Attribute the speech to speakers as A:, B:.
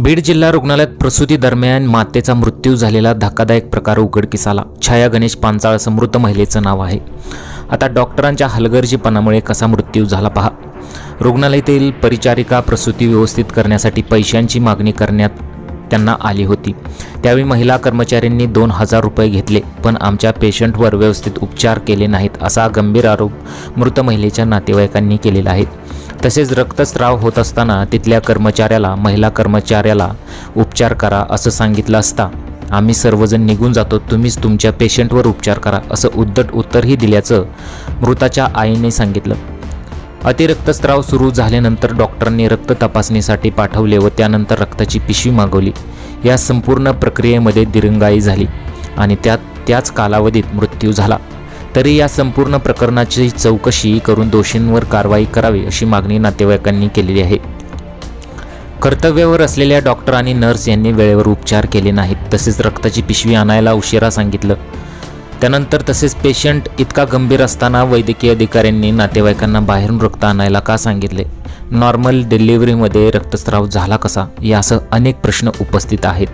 A: बीड जिल्हा रुग्णालयात प्रसूती दरम्यान मातेचा मृत्यू झालेला धक्कादायक प्रकार उघडकीस आला छाया गणेश पांचाळ असं मृत महिलेचं नाव आहे. आता डॉक्टरांच्या हलगर्जीपणामुळे कसा मृत्यू झाला पहा. रुग्णालयातील परिचारिका प्रसूती व्यवस्थित करण्यासाठी पैशांची मागणी करण्यात त्यांना आली होती. त्यावेळी महिला कर्मचाऱ्यांनी दोन हजार रुपये घेतले पण आमच्या पेशंटवर व्यवस्थित उपचार केले नाहीत असा गंभीर आरोप मृत महिलेच्या नातेवाईकांनी केलेला आहे. तसेच रक्तस्राव होत असताना तिथल्या कर्मचाऱ्याला महिला कर्मचाऱ्याला उपचार करा असं सांगितलं असता आम्ही सर्वजण निघून जातो. तुम्हीच तुमच्या पेशंटवर उपचार करा असं उद्धट उत्तरही दिल्याचं मृताच्या आईने सांगितलं. अतिरक्तस्राव सुरू झाल्यानंतर डॉक्टरांनी रक्त तपासणीसाठी पाठवले व त्यानंतर रक्ताची पिशवी मागवली. या संपूर्ण प्रक्रियेमध्ये दिरंगाई झाली आणि त्यात त्याच कालावधीत मृत्यू झाला. तरी या संपूर्ण प्रकरणाची चौकशी करून दोषींवर कारवाई करावी अशी मागणी नातेवाईकांनी केलेली आहे. कर्तव्यावर असलेल्या डॉक्टर आणि नर्स यांनी वेळेवर उपचार केले नाहीत तसेच रक्ताची पिशवी आणायला उशिरा सांगितलं. त्यानंतर तसेच पेशंट इतका गंभीर असताना वैद्यकीय अधिकाऱ्यांनी नातेवाईकांना बाहेरून रक्त आणायला का सांगितले? नॉर्मल डिलिव्हरीमध्ये रक्तस्राव झाला कसा? यासह अनेक प्रश्न उपस्थित आहेत.